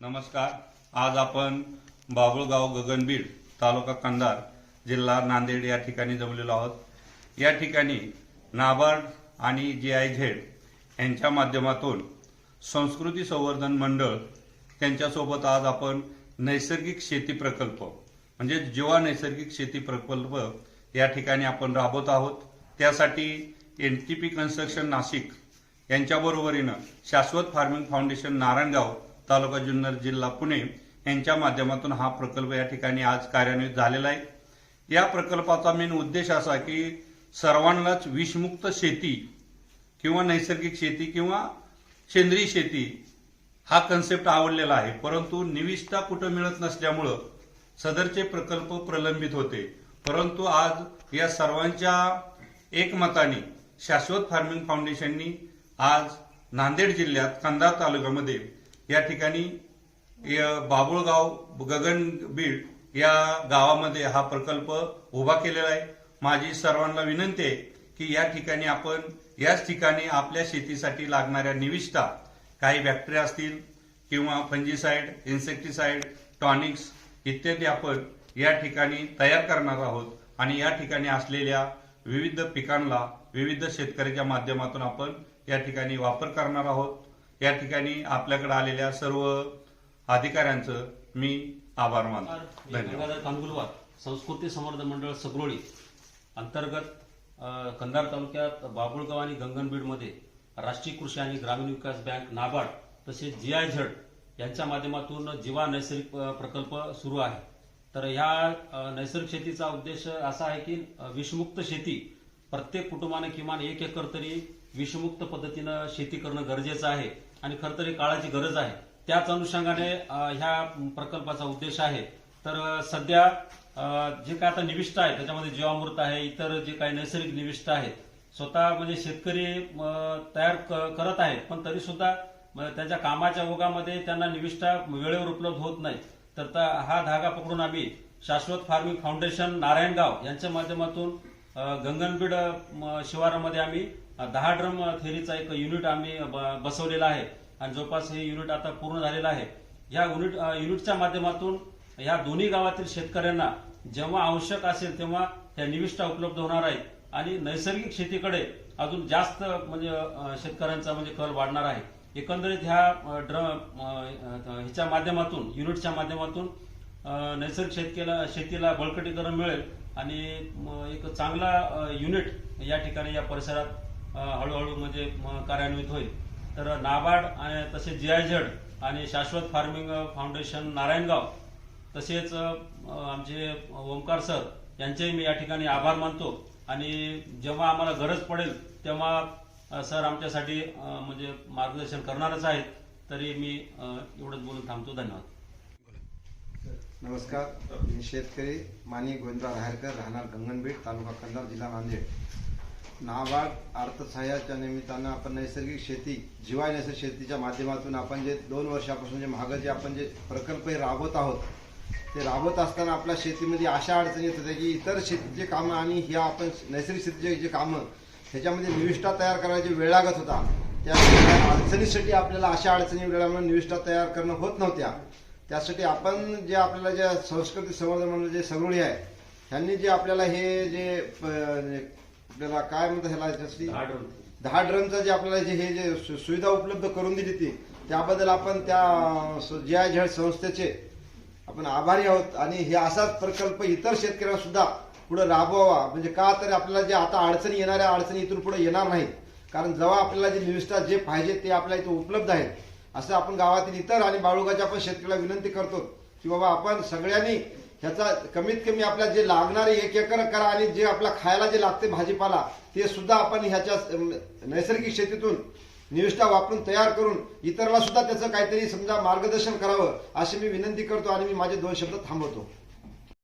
नमस्कार. आज आपण बाबुळगाव गगनबीड तालुका कंधार जिल्हा नांदेड या ठिकाणी जमलेलो आहोत. या ठिकाणी नाबार्ड आणि जे आय झेड यांच्या माध्यमातून संस्कृती संवर्धन मंडळ त्यांच्यासोबत आज आपण नैसर्गिक शेती प्रकल्प म्हणजे जीवा नैसर्गिक शेती प्रकल्प या ठिकाणी आपण राबवत आहोत त्यासाठी N T P construction Nashik यांच्या बरोबरीनं शाश्वत फार्मिंग फाउंडेशन नारायणगाव तालुका जुन्नर जिल्हा पुणे यांच्या माध्यमातून हा प्रकल्प या ठिकाणी आज कार्यान्वित झालेला आहे. या प्रकल्पाचा मेन उद्देश असा की सर्वांनाच विषमुक्त शेती किंवा नैसर्गिक शेती किंवा सेंद्रिय शेती हा कन्सेप्ट आवडलेला आहे. परंतु निविष्ठा कुठं मिळत नसल्यामुळं सदरचे प्रकल्प प्रलंबित होते. परंतु आज या सर्वांच्या एकमताने शाश्वत फार्मिंग फाउंडेशननी आज नांदेड जिल्ह्यात कंधार तालुक्यामध्ये या ठिकाणी य- बाबुळगाव गगनबीड या गावामध्ये हा प्रकल्प उभा केलेला आहे. माझी सर्वांना विनंती आहे की या ठिकाणी आपण याच ठिकाणी आपल्या शेतीसाठी लागणाऱ्या निविष्ठा काही बॅक्टेरिया असतील किंवा फंजीसाईड इन्सेक्टिसाइड टॉनिक्स इत्यादी आपण या ठिकाणी तयार करणार आहोत आणि या ठिकाणी असलेल्या विविध पिकांना विविध शेतकऱ्याच्या माध्यमातून आपण या ठिकाणी वापर करणार आहोत. या ठिकाणी आपल्याकडे आलेल्या सर्व अधिकाऱ्यांचं मी आभार मानतो. धन्यवाद. कानगुलवार संस्कृती संवर्धन मंडळ सगरोळी अंतर्गत कंधार तालुक्यात बाबुळगाव आणि गंगनबीडमध्ये राष्ट्रीय कृषी आणि ग्रामीण विकास बँक नाबार्ड तसेच जी आय झड यांच्या माध्यमातून जीवा नैसर्गिक प्रकल्प सुरू आहे. तर ह्या नैसर्गिक शेतीचा उद्देश असा आहे की विषमुक्त शेती प्रत्येक कुटुंबाने किमान एक एकर तरी विषमुक्त पद्धतीनं शेती करणं गरजेचं आहे. आणि खरं तर ही काळाची गरज आहे. त्याच अनुषंगाने ह्या प्रकल्पाचा उद्देश आहे. तर सध्या जे काय आता निविष्ठ आहे त्याच्यामध्ये जीवामृत आहे इतर जे काही नैसर्गिक निविष्ठ आहेत स्वतः म्हणजे शेतकरी तयार क- करत आहेत पण तरी सुद्धा म, त्यांच्या कामाच्या ओघामध्ये त्यांना निविष्ठा वेळेवर उपलब्ध होत नाही. तर त- हा धागा पकडून आम्ही शाश्वत फार्मिंग फाउंडेशन नारायणगाव यांच्या माध्यमातून गंगनबीड म, शिवारामध्ये आम्ही दहा ड्रम थेरीचा एक युनिट आम्ही ब- बसवलेला आहे. आणि जवळपास हे युनिट आता पूर्ण झालेलं आहे. या युनिट युनिटच्या माध्यमातून या दोन्ही गावातील शेतकऱ्यांना जेव्हा आवश्यक असेल तेव्हा त्या निविष्ठा उपलब्ध होणार आहेत आणि नैसर्गिक शेतीकडे अजून जास्त म्हणजे शेतकऱ्यांचा म्हणजे कल वाढणार आहे. एकंदरीत ह्या ड्र ड्रम ह्याच्या माध्यमातून युनिटच्या माध्यमातून नैसर्गिक शेतकीला शेतीला बळकटीकरण मिळेल आणि एक चांगला युनिट या ठिकाणी या परिसरात हळूहळू म्हणजे म, कार्यान्वित होईल. तर नाबार्ड आणि तसेच झेड आणि शाश्वत फार्मिंग फाउंडेशन नारायणगाव तसेच आमचे ओमकार सर यांचेही मी या ठिकाणी आभार मानतो. आणि जेव्हा आम्हाला गरज पडेल तेव्हा सर आमच्यासाठी म्हणजे मार्गदर्शन करणारच आहेत. तरी मी एवढंच बोलून थांबतो. धन्यवाद. नमस्कार. मी शेतकरी मानी गोविंदराव राहेरकर राहणार गंगनबीड तालुका कंधार जिल्हा नांदेड. नाबार्ड अर्थसहाय्याच्या निमित्तानं आपण नैसर्गिक शेती जीवाय नैसर्गिक शेतीच्या माध्यमातून आपण जे दोन वर्षापासून जे मागं जे आपण जे प्रकल्प हे राबवत आहोत ते राबवत असताना आपल्या शेतीमध्ये अशा अडचणी येत होत्या की इतर शेतीचे कामं आणि ह्या आपण नैसर्गिक शेतीचे जे कामं ह्याच्यामध्ये निविष्ठा तयार करायची वेळ लागत होता. त्या अडचणीसाठी आपल्याला अशा अडचणी वेळामुळे निविष्ठा तयार करणं होत नव्हत्या. त्यासाठी आपण जे आपल्याला ज्या संस्कृती संवर्धन मंडळ जे सगळी आहे ह्यांनी जे आपल्याला हे जे प- आपल्याला काय म्हणतात ह्याला त्यासाठी दहा ड्रम. दहा ड्रमचं जे आपल्याला जे हे जे सुविधा उपलब्ध करून दिली ती त्याबद्दल आपण त्या जी आय झेड संस्थेचे आपण आभारी आहोत. आणि हे असाच प्रकल्प इतर शेतकऱ्यांना सुद्धा पुढे राबवावा. म्हणजे का तर आपल्याला जे आता अडचणी येणाऱ्या अडचणी इथून पुढे येणार नाहीत. कारण जेव्हा आपल्याला जे निविष्ठा जे पाहिजे ते आपल्या इथे उपलब्ध आहेत. असं आपण गावातील इतर आणि बाळुगाच्या आपण शेतकऱ्याला विनंती करतो की बाबा आपण सगळ्यांनी ह्याचा कमीत कमी आपल्या जे लागणारे एक एकर करा आणि जे आपला खायला जे लागते भाजीपाला ते सुद्धा आपण ह्याच्या नैसर्गिक शेतीतून निविष्ठा वापरून तयार करून इतरला सुद्धा त्याचं काहीतरी समजा मार्गदर्शन करावं अशी मी विनंती करतो आणि मी माझे दोन शब्द थांबवतो.